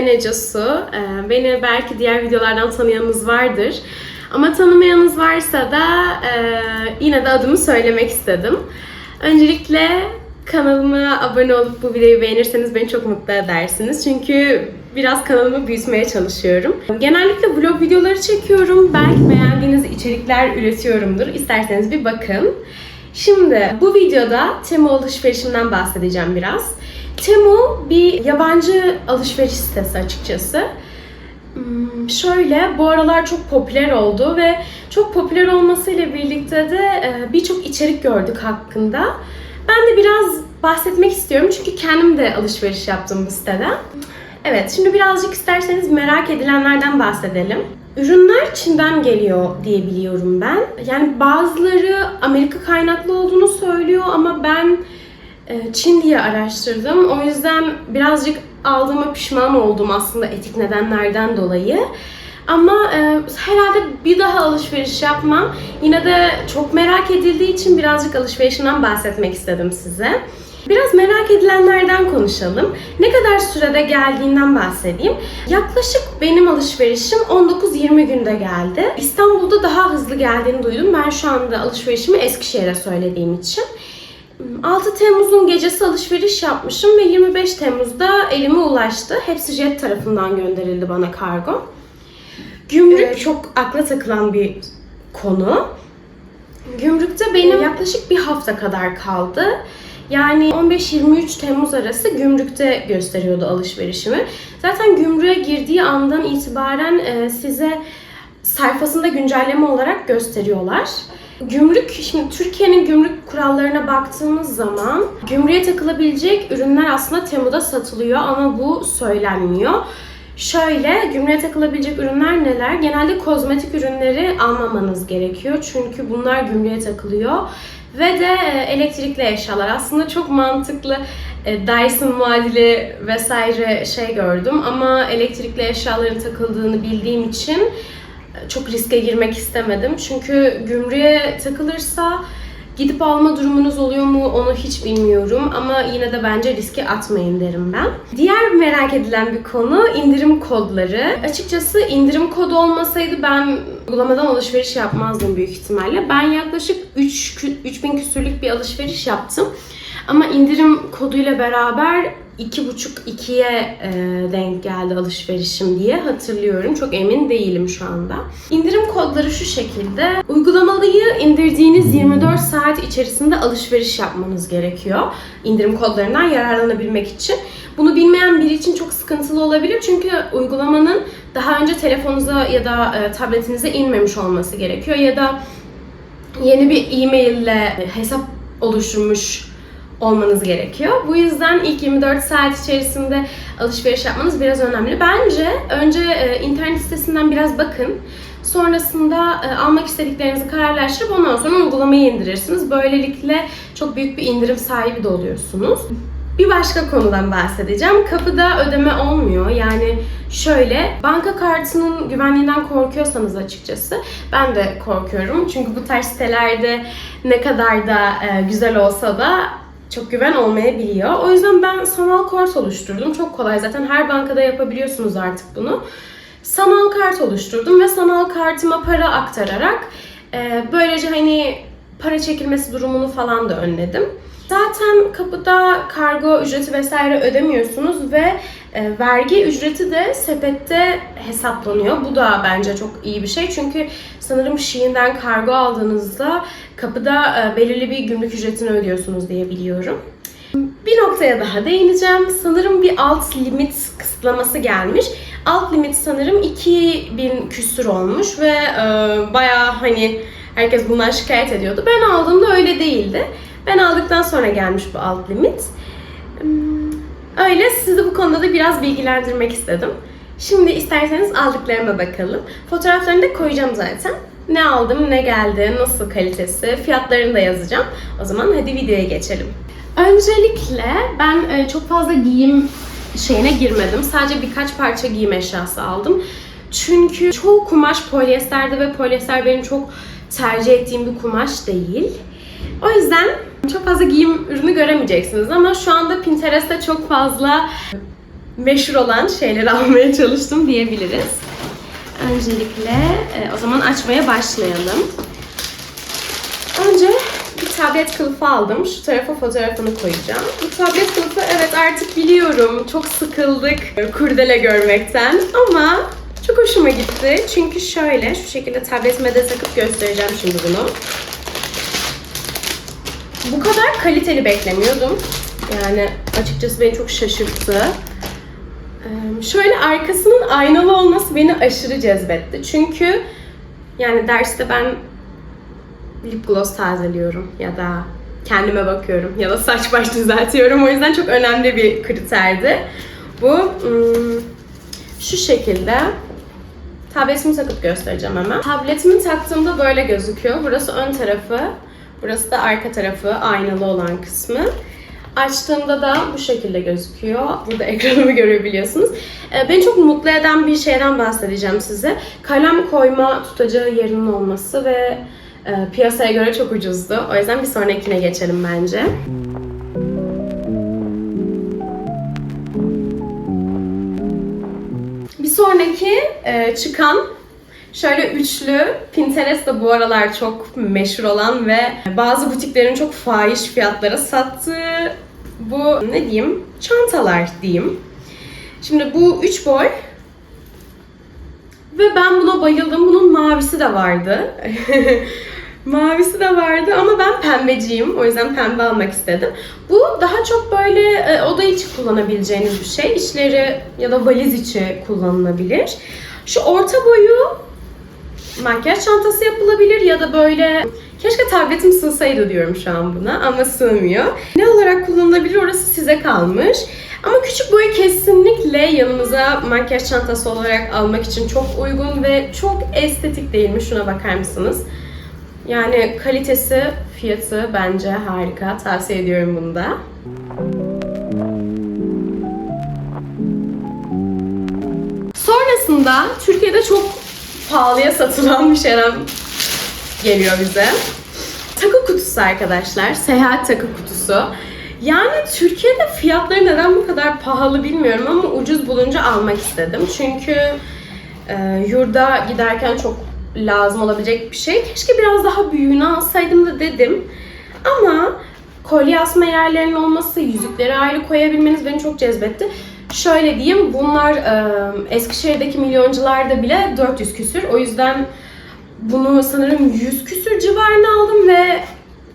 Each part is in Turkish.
Ben Ece Su. Ee, Beni belki diğer videolardan tanıyanınız vardır. Ama tanımayanınız varsa da e, yine de adımı söylemek istedim. Öncelikle kanalıma abone olup bu videoyu beğenirseniz beni çok mutlu edersiniz. Çünkü biraz kanalımı büyütmeye çalışıyorum. Genellikle vlog videoları çekiyorum. Belki beğendiğiniz içerikler üretiyorumdur. İsterseniz bir bakın. Şimdi bu videoda Temu alışverişimden bahsedeceğim biraz. Temu bir yabancı alışveriş sitesi açıkçası. Hmm, Şöyle, bu aralar çok popüler oldu ve çok popüler olmasıyla birlikte de e, birçok içerik gördük hakkında. Ben de biraz bahsetmek istiyorum çünkü kendim de alışveriş yaptım bu siteden. Evet, şimdi birazcık isterseniz merak edilenlerden bahsedelim. Ürünler Çin'den geliyor diye biliyorum ben. Yani bazıları Amerika kaynaklı olduğunu söylüyor ama ben Çin diye araştırdım. O yüzden birazcık aldığıma pişman oldum aslında etik nedenlerden dolayı. Ama e, herhalde bir daha alışveriş yapmam. Yine de çok merak edildiği için birazcık alışverişinden bahsetmek istedim size. Biraz merak edilenlerden konuşalım. Ne kadar sürede geldiğinden bahsedeyim. Yaklaşık benim alışverişim 19-20 günde geldi. İstanbul'da daha hızlı geldiğini duydum. Ben şu anda alışverişimi Eskişehir'e söylediğim için. 6 Temmuz'un gecesi alışveriş yapmışım ve 25 Temmuz'da elime ulaştı. Hepsi jet tarafından gönderildi bana kargo. Gümrük çok akla takılan bir konu. Gümrükte benim yaklaşık bir hafta kadar kaldı. Yani 15-23 Temmuz arası gümrükte gösteriyordu alışverişimi. Zaten gümrüğe girdiği andan itibaren e, size sayfasında güncelleme olarak gösteriyorlar. Gümrük, şimdi Türkiye'nin gümrük kurallarına baktığımız zaman gümrüğe takılabilecek ürünler aslında Temu'da satılıyor ama bu söylenmiyor. Şöyle, gümrüğe takılabilecek ürünler neler? Genelde kozmetik ürünleri almamanız gerekiyor. Çünkü bunlar gümrüğe takılıyor. Ve de e, elektrikli eşyalar. Aslında çok mantıklı e, Dyson muadili vesaire şey gördüm. Ama elektrikli eşyaların takıldığını bildiğim için çok riske girmek istemedim. Çünkü gümrüğe takılırsa gidip alma durumunuz oluyor mu onu hiç bilmiyorum ama yine de bence riske atmayın derim ben. Diğer merak edilen bir konu indirim kodları. Açıkçası indirim kodu olmasaydı ben uygulamadan alışveriş yapmazdım büyük ihtimalle. Ben yaklaşık 3 kü- 3000 küsürlük bir alışveriş yaptım. Ama indirim koduyla beraber 2,5-2'ye e, denk geldi alışverişim diye hatırlıyorum. Çok emin değilim şu anda. İndirim kodları şu şekilde. Uygulamalıyı indirdiğiniz 24 saat içerisinde alışveriş yapmanız gerekiyor. İndirim kodlarından yararlanabilmek için. Bunu bilmeyen biri için çok sıkıntılı olabilir. Çünkü uygulamanın daha önce telefonunuza ya da e, tabletinize inmemiş olması gerekiyor. Ya da yeni bir e-mail ile hesap oluşturmuş olmanız gerekiyor. Bu yüzden ilk 24 saat içerisinde alışveriş yapmanız biraz önemli. Bence önce e, internet sitesinden biraz bakın. Sonrasında e, almak istediklerinizi kararlaştırıp ondan sonra uygulamayı indirirsiniz. Böylelikle çok büyük bir indirim sahibi de oluyorsunuz. Bir başka konudan bahsedeceğim. Kapıda ödeme olmuyor. Yani şöyle, banka kartının güvenliğinden korkuyorsanız açıkçası ben de korkuyorum. Çünkü bu tarz sitelerde ne kadar da e, güzel olsa da çok güven olmayabiliyor. O yüzden ben sanal kart oluşturdum. Çok kolay zaten her bankada yapabiliyorsunuz artık bunu. Sanal kart oluşturdum ve sanal kartıma para aktararak e, böylece hani para çekilmesi durumunu falan da önledim. Zaten kapıda kargo ücreti vesaire ödemiyorsunuz ve e, vergi ücreti de sepette hesaplanıyor. Bu da bence çok iyi bir şey. Çünkü sanırım Shein'den kargo aldığınızda kapıda e, belirli bir gümrük ücretini ödüyorsunuz diye biliyorum. Bir noktaya daha değineceğim. Sanırım bir alt limit kısıtlaması gelmiş. Alt limit sanırım 2000 küsür olmuş ve e, bayağı hani herkes bundan şikayet ediyordu. Ben aldığımda öyle değildi. Ben aldıktan sonra gelmiş bu alt limit. Hmm, Öyle sizi bu konuda da biraz bilgilendirmek istedim. Şimdi isterseniz aldıklarıma bakalım. Fotoğraflarını da koyacağım zaten. Ne aldım, ne geldi, nasıl kalitesi, fiyatlarını da yazacağım. O zaman hadi videoya geçelim. Öncelikle ben e, çok fazla giyim şeyine girmedim. Sadece birkaç parça giyim eşyası aldım. Çünkü çoğu kumaş polyesterde ve polyester benim çok tercih ettiğim bir kumaş değil. O yüzden Çok fazla giyim ürünü göremeyeceksiniz ama şu anda Pinterest'te çok fazla meşhur olan şeyleri almaya çalıştım diyebiliriz. Öncelikle e, o zaman açmaya başlayalım. Önce bir tablet kılıfı aldım. Şu tarafa fotoğrafını koyacağım. Bu tablet kılıfı evet artık biliyorum çok sıkıldık kurdele görmekten ama çok hoşuma gitti. Çünkü şöyle şu şekilde tabletime de takıp göstereceğim şimdi bunu. Bu kadar kaliteli beklemiyordum. Yani açıkçası beni çok şaşırttı. Şöyle arkasının aynalı olması beni aşırı cezbetti. Çünkü yani derste ben lip gloss tazeliyorum ya da kendime bakıyorum ya da saç baş düzeltiyorum. O yüzden çok önemli bir kriterdi. Bu şu şekilde tabletimi takıp göstereceğim hemen. Tabletimi taktığımda böyle gözüküyor. Burası ön tarafı, burası da arka tarafı aynalı olan kısmı. Açtığımda da bu şekilde gözüküyor. Burada ekranımı görebiliyorsunuz. Ee, Beni çok mutlu eden bir şeyden bahsedeceğim size. Kalem koyma tutacağı yerinin olması ve e, piyasaya göre çok ucuzdu. O yüzden bir sonrakine geçelim bence. Bir sonraki e, çıkan şöyle üçlü Pinterest'te bu aralar çok meşhur olan ve bazı butiklerin çok fahiş fiyatlara sattığı bu ne diyeyim çantalar diyeyim. Şimdi bu üç boy ve ben buna bayıldım. Bunun mavisi de vardı. mavisi de vardı ama ben pembeciyim. O yüzden pembe almak istedim. Bu daha çok böyle e, oda içi kullanabileceğiniz bir şey. İçleri ya da valiz içi kullanılabilir. Şu orta boyu makyaj çantası yapılabilir ya da böyle keşke tabletim sığsaydı diyorum şu an buna ama sığmıyor. Ne olarak kullanılabilir orası size kalmış. Ama küçük boyu kesinlikle yanınıza makyaj çantası olarak almak için çok uygun ve çok estetik değil mi? Şuna bakar mısınız? Yani kalitesi, fiyatı bence harika. Tavsiye ediyorum bunu da. Sonrasında Türkiye'de çok pahalıya satılan bir şeyden geliyor bize. Takı kutusu arkadaşlar. Seyahat takı kutusu. Yani Türkiye'de fiyatları neden bu kadar pahalı bilmiyorum ama ucuz bulunca almak istedim. Çünkü e, yurda giderken çok lazım olabilecek bir şey. Keşke biraz daha büyüğünü alsaydım da dedim. Ama kolye asma yerlerinin olması, yüzükleri ayrı koyabilmeniz beni çok cezbetti. Şöyle diyeyim, bunlar e, Eskişehir'deki milyoncularda bile 400 küsür. O yüzden bunu sanırım 100 küsür civarına aldım ve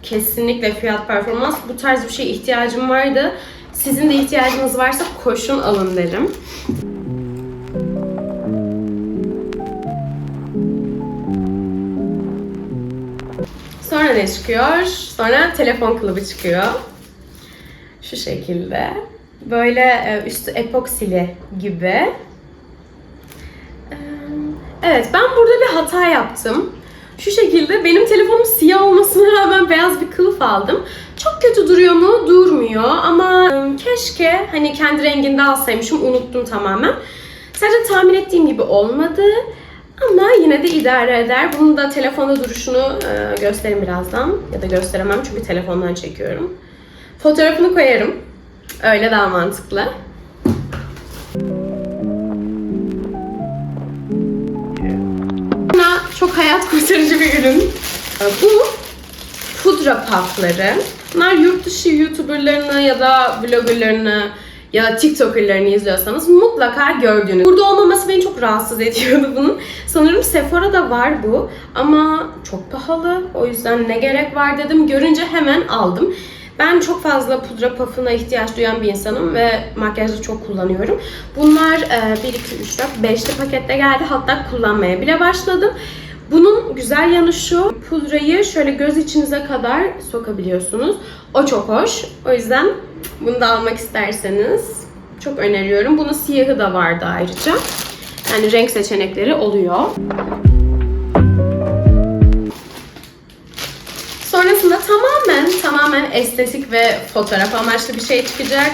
kesinlikle fiyat performans bu tarz bir şeye ihtiyacım vardı. Sizin de ihtiyacınız varsa koşun alın derim. Sonra ne çıkıyor? Sonra telefon kılıbı çıkıyor. Şu şekilde. Böyle e, üstü epoksili gibi. Evet, ben burada bir hata yaptım. Şu şekilde benim telefonum siyah olmasına rağmen beyaz bir kılıf aldım. Çok kötü duruyor mu? Durmuyor ama e, keşke hani kendi renginde alsaymışım. Unuttum tamamen. Sadece tahmin ettiğim gibi olmadı. Ama yine de idare eder. Bunun da telefonda duruşunu e, göstereyim birazdan. Ya da gösteremem çünkü telefondan çekiyorum. Fotoğrafını koyarım. Öyle daha mantıklı. Çok hayat kurtarıcı bir ürün. Bu pudra puffları. Bunlar yurt dışı YouTuber'larını ya da vloggerlarını ya da TikToker'larını izliyorsanız mutlaka gördüğünüz. Burada olmaması beni çok rahatsız ediyordu bunun. Sanırım Sephora'da var bu ama çok pahalı. O yüzden ne gerek var dedim. Görünce hemen aldım. Ben çok fazla pudra puff'ına ihtiyaç duyan bir insanım ve makyajda çok kullanıyorum. Bunlar e, 1, 2, 3, 4, 5'li pakette geldi. Hatta kullanmaya bile başladım. Bunun güzel yanı şu, pudrayı şöyle göz içinize kadar sokabiliyorsunuz. O çok hoş. O yüzden bunu da almak isterseniz çok öneriyorum. Bunun siyahı da vardı ayrıca. Yani renk seçenekleri oluyor. Sonrasında tamamen tamamen estetik ve fotoğraf amaçlı bir şey çıkacak.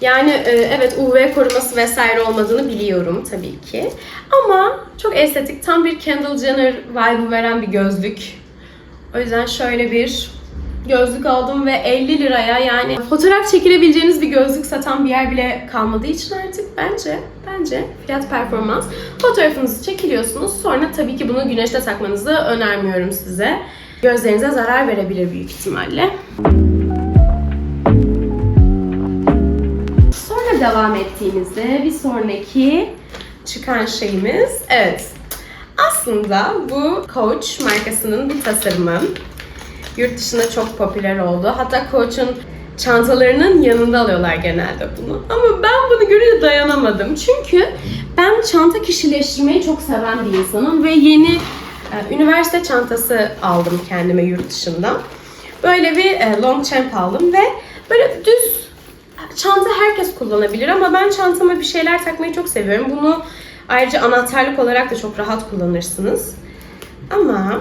Yani e, evet UV koruması vesaire olmadığını biliyorum tabii ki. Ama çok estetik, tam bir Kendall Jenner vibe veren bir gözlük. O yüzden şöyle bir gözlük aldım ve 50 liraya yani fotoğraf çekilebileceğiniz bir gözlük satan bir yer bile kalmadığı için artık bence bence fiyat performans fotoğrafınızı çekiliyorsunuz. Sonra tabii ki bunu güneşte takmanızı önermiyorum size. Gözlerinize zarar verebilir büyük ihtimalle. Sonra devam ettiğimizde bir sonraki çıkan şeyimiz evet. Aslında bu Coach markasının bir tasarımı. Yurt dışında çok popüler oldu. Hatta Coach'un çantalarının yanında alıyorlar genelde bunu. Ama ben bunu görünce dayanamadım. Çünkü ben çanta kişileştirmeyi çok seven bir insanım ve yeni üniversite çantası aldım kendime yurt dışından. Böyle bir e, long champ aldım ve böyle düz çanta herkes kullanabilir ama ben çantama bir şeyler takmayı çok seviyorum. Bunu ayrıca anahtarlık olarak da çok rahat kullanırsınız. Ama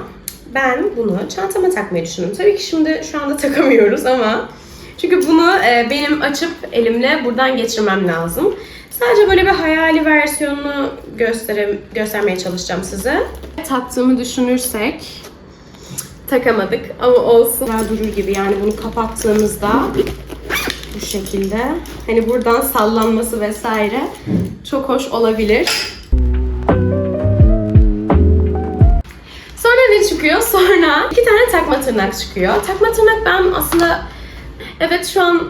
ben bunu çantama takmayı düşündüm. Tabii ki şimdi şu anda takamıyoruz ama çünkü bunu e, benim açıp elimle buradan geçirmem lazım. Sadece böyle bir hayali versiyonunu göstere, göstermeye çalışacağım size. Taktığımı düşünürsek takamadık ama olsun. Güzel durur gibi yani bunu kapattığımızda bu şekilde. Hani buradan sallanması vesaire çok hoş olabilir. Sonra ne çıkıyor? Sonra iki tane takma tırnak çıkıyor. Takma tırnak ben aslında evet şu an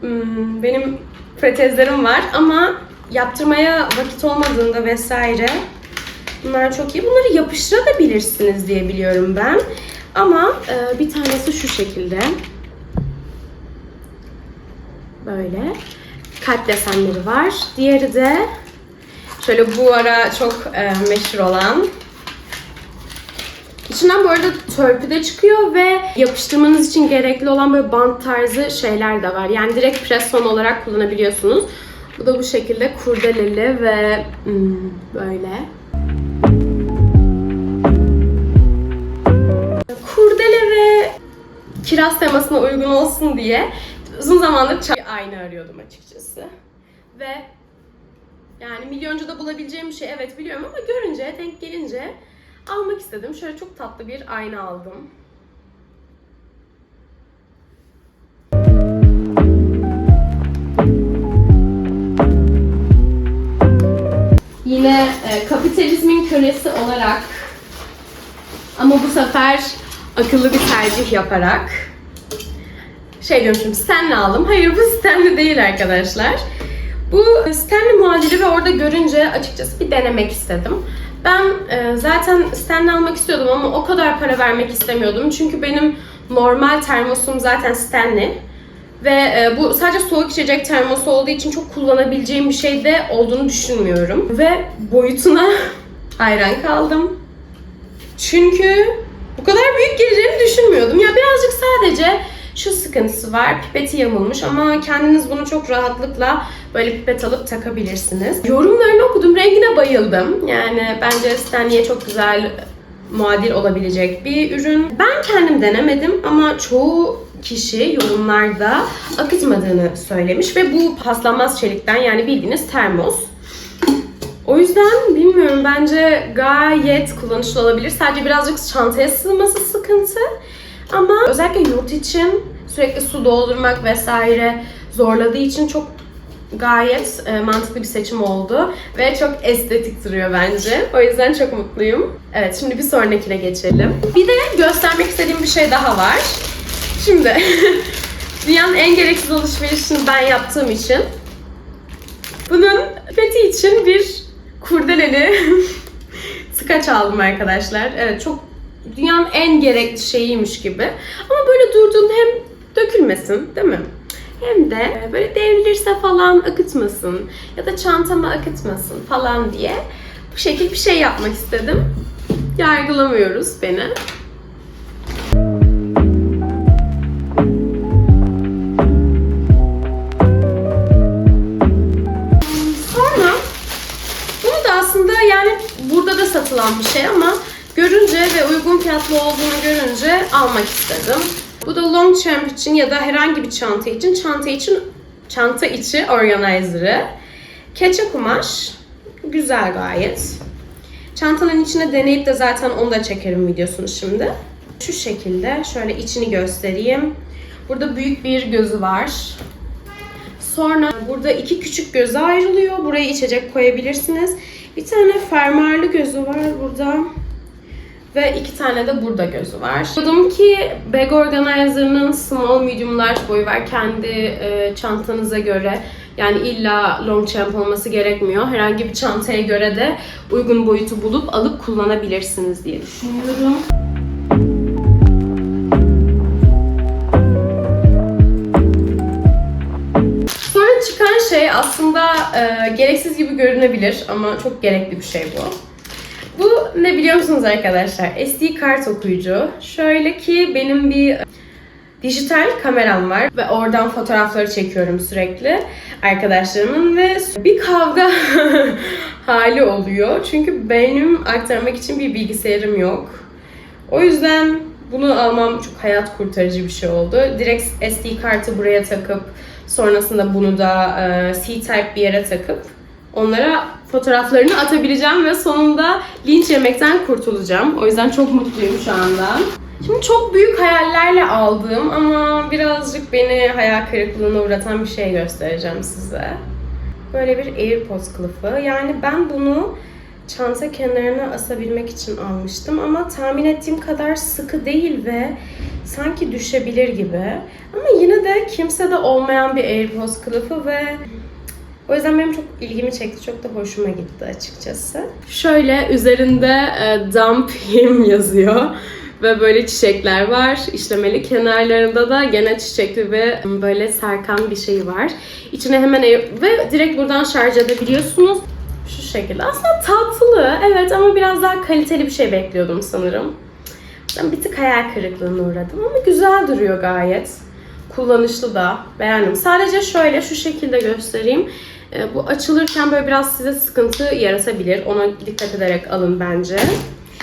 hmm, benim protezlerim var ama yaptırmaya vakit olmadığında vesaire bunlar çok iyi. Bunları yapıştırabilirsiniz diye biliyorum ben. Ama e, bir tanesi şu şekilde. Böyle kalp desenleri var. Diğeri de şöyle bu ara çok e, meşhur olan İçinden bu arada törpü de çıkıyor ve yapıştırmanız için gerekli olan böyle bant tarzı şeyler de var. Yani direkt press-on olarak kullanabiliyorsunuz. Bu da bu şekilde kurdeleli ve hmm, böyle. Kurdele ve kiraz temasına uygun olsun diye uzun zamandır çay aynı arıyordum açıkçası. Ve yani milyoncu da bulabileceğim bir şey evet biliyorum ama görünce, denk gelince almak istedim. Şöyle çok tatlı bir ayna aldım. Yine e, kapitalizmin kölesi olarak ama bu sefer akıllı bir tercih yaparak şey diyormuşum Stanley aldım. Hayır bu Stanley değil arkadaşlar. Bu Stanley muadili ve orada görünce açıkçası bir denemek istedim. Ben e, zaten Stanley almak istiyordum ama o kadar para vermek istemiyordum. Çünkü benim normal termosum zaten Stanley. Ve e, bu sadece soğuk içecek termosu olduğu için çok kullanabileceğim bir şey de olduğunu düşünmüyorum. Ve boyutuna hayran kaldım. Çünkü bu kadar büyük geleceğini düşünmüyordum. Ya birazcık sadece şu sıkıntısı var. Pipeti yamulmuş ama kendiniz bunu çok rahatlıkla böyle pipet alıp takabilirsiniz. Yorumlarını okudum. Rengine bayıldım. Yani bence Stanley'e çok güzel muadil olabilecek bir ürün. Ben kendim denemedim ama çoğu kişi yorumlarda akıtmadığını söylemiş ve bu paslanmaz çelikten yani bildiğiniz termos. O yüzden bilmiyorum bence gayet kullanışlı olabilir. Sadece birazcık çantaya sığması sıkıntı. Ama özellikle yurt için sürekli su doldurmak vesaire zorladığı için çok gayet e, mantıklı bir seçim oldu ve çok estetik duruyor bence. O yüzden çok mutluyum. Evet şimdi bir sonrakine geçelim. Bir de göstermek istediğim bir şey daha var. Şimdi dünyanın en gereksiz alışverişini ben yaptığım için bunun peti için bir kurdeleli tıkaç aldım arkadaşlar. Evet çok dünyanın en gerekli şeyiymiş gibi. Ama böyle durduğunda hem dökülmesin değil mi? Hem de böyle devrilirse falan akıtmasın ya da çantama akıtmasın falan diye bu şekil bir şey yapmak istedim. Yargılamıyoruz beni. Satılan bir şey ama görünce ve uygun fiyatlı olduğunu görünce almak istedim. Bu da long champ için ya da herhangi bir çanta için çanta için çanta içi organizer'ı. Keçe kumaş. Güzel gayet. Çantanın içine deneyip de zaten onu da çekerim videosunu şimdi. Şu şekilde şöyle içini göstereyim. Burada büyük bir gözü var. Sonra burada iki küçük gözü ayrılıyor. Buraya içecek koyabilirsiniz. Bir tane fermuarlı gözü var burada. Ve iki tane de burada gözü var. Dedim ki Bag Organizer'ın small, medium, large boyu var. Kendi e, çantanıza göre. Yani illa long champ olması gerekmiyor. Herhangi bir çantaya göre de uygun boyutu bulup alıp kullanabilirsiniz diye düşünüyorum. Şey aslında e, gereksiz gibi görünebilir ama çok gerekli bir şey bu. Bu ne biliyor musunuz arkadaşlar? SD kart okuyucu. Şöyle ki benim bir dijital kameram var ve oradan fotoğrafları çekiyorum sürekli arkadaşlarımın ve bir kavga hali oluyor. Çünkü benim aktarmak için bir bilgisayarım yok. O yüzden bunu almam çok hayat kurtarıcı bir şey oldu. Direkt SD kartı buraya takıp sonrasında bunu da e, C-Type bir yere takıp onlara fotoğraflarını atabileceğim ve sonunda linç yemekten kurtulacağım. O yüzden çok mutluyum şu anda. Şimdi çok büyük hayallerle aldığım ama birazcık beni hayal kırıklığına uğratan bir şey göstereceğim size. Böyle bir AirPods kılıfı. Yani ben bunu çanta kenarına asabilmek için almıştım ama tahmin ettiğim kadar sıkı değil ve sanki düşebilir gibi. Ama yine de kimsede olmayan bir AirPods kılıfı ve o yüzden benim çok ilgimi çekti. Çok da hoşuma gitti açıkçası. Şöyle üzerinde e, Dump Him yazıyor. Ve böyle çiçekler var. İşlemeli kenarlarında da gene çiçekli ve böyle sarkan bir şey var. İçine hemen ve direkt buradan şarj edebiliyorsunuz. Şekilde. Aslında tatlı evet ama biraz daha kaliteli bir şey bekliyordum sanırım. Ben bir tık hayal kırıklığına uğradım ama güzel duruyor gayet. Kullanışlı da. Beğendim. Sadece şöyle şu şekilde göstereyim. E, Bu açılırken böyle biraz size sıkıntı yaratabilir. Ona dikkat ederek alın bence.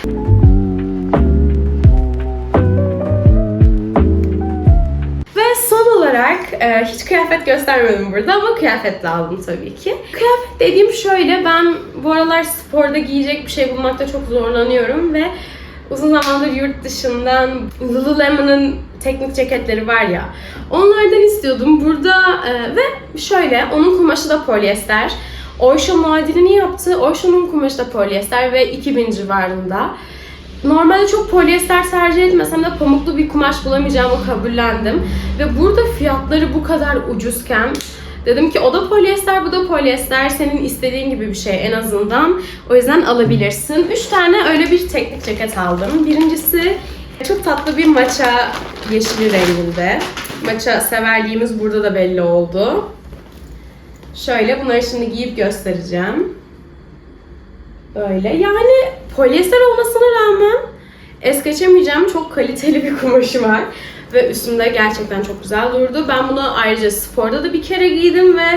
Ve e, hiç kıyafet göstermedim burada ama kıyafetle aldım tabii ki. Kıyafet dediğim şöyle ben bu aralar sporda giyecek bir şey bulmakta çok zorlanıyorum ve uzun zamandır yurt dışından Lululemon'ın teknik ceketleri var ya onlardan istiyordum. Burada e, ve şöyle onun kumaşı da polyester. Oysho muadilini yaptı. Oysho'nun kumaşı da polyester ve 2000 civarında. Normalde çok polyester tercih etmesem de pamuklu bir kumaş bulamayacağımı kabullendim. Ve burada fiyatları bu kadar ucuzken dedim ki o da polyester, bu da polyester. Senin istediğin gibi bir şey en azından. O yüzden alabilirsin. Üç tane öyle bir teknik ceket aldım. Birincisi çok tatlı bir maça yeşili renginde. Maça severliğimiz burada da belli oldu. Şöyle bunları şimdi giyip göstereceğim. Böyle. Yani polyester olmasına rağmen es geçemeyeceğim çok kaliteli bir kumaşı var. Ve üstümde gerçekten çok güzel durdu. Ben bunu ayrıca sporda da bir kere giydim ve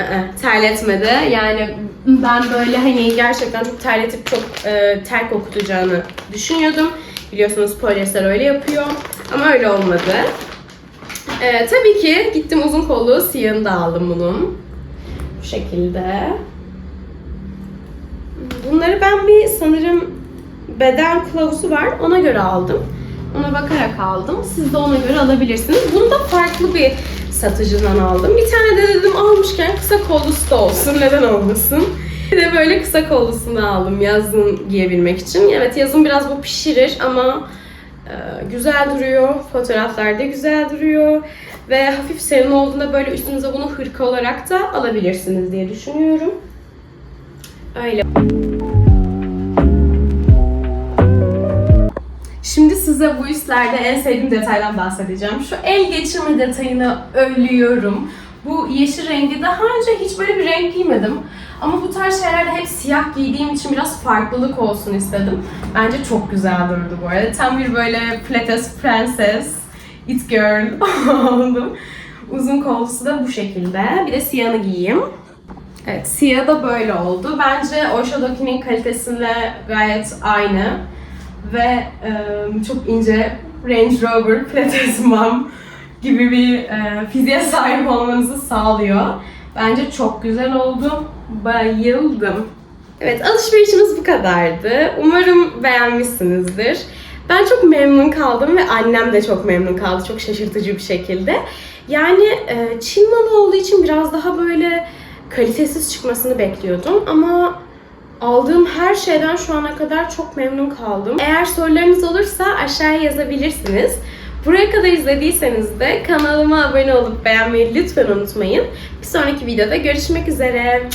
ı-ı, terletmedi. Yani ben böyle hani gerçekten çok terletip çok e, ter kokutacağını düşünüyordum. Biliyorsunuz polyester öyle yapıyor. Ama öyle olmadı. E, tabii ki gittim uzun kollu siyahını da aldım bunun. Bu şekilde. Bunları ben bir sanırım beden kılavuzu var. Ona göre aldım. Ona bakarak aldım. Siz de ona göre alabilirsiniz. Bunu da farklı bir satıcıdan aldım. Bir tane de dedim almışken kısa kollusu da olsun. Neden olmasın? Bir de böyle kısa kollusunu aldım yazın giyebilmek için. Evet yazın biraz bu pişirir ama e, güzel duruyor. Fotoğraflarda güzel duruyor. Ve hafif serin olduğunda böyle üstünüze bunu hırka olarak da alabilirsiniz diye düşünüyorum. Öyle. Şimdi size bu üstlerde en sevdiğim detaydan bahsedeceğim. Şu el geçirme detayını ölüyorum. Bu yeşil rengi daha önce hiç böyle bir renk giymedim. Ama bu tarz şeylerde hep siyah giydiğim için biraz farklılık olsun istedim. Bence çok güzel durdu bu arada. Tam bir böyle pilates prenses, it girl oldum. Uzun kollusu da bu şekilde. Bir de siyahını giyeyim. Evet, siyah da böyle oldu. Bence Oysho'dakinin kalitesiyle gayet aynı. Ve e, çok ince Range Rover Pilates Mom gibi bir e, fiziğe sahip olmanızı sağlıyor. Bence çok güzel oldu. Bayıldım. Evet alışverişimiz bu kadardı. Umarım beğenmişsinizdir. Ben çok memnun kaldım ve annem de çok memnun kaldı. Çok şaşırtıcı bir şekilde. Yani e, Çin malı olduğu için biraz daha böyle kalitesiz çıkmasını bekliyordum ama aldığım her şeyden şu ana kadar çok memnun kaldım. Eğer sorularınız olursa aşağıya yazabilirsiniz. Buraya kadar izlediyseniz de kanalıma abone olup beğenmeyi lütfen unutmayın. Bir sonraki videoda görüşmek üzere.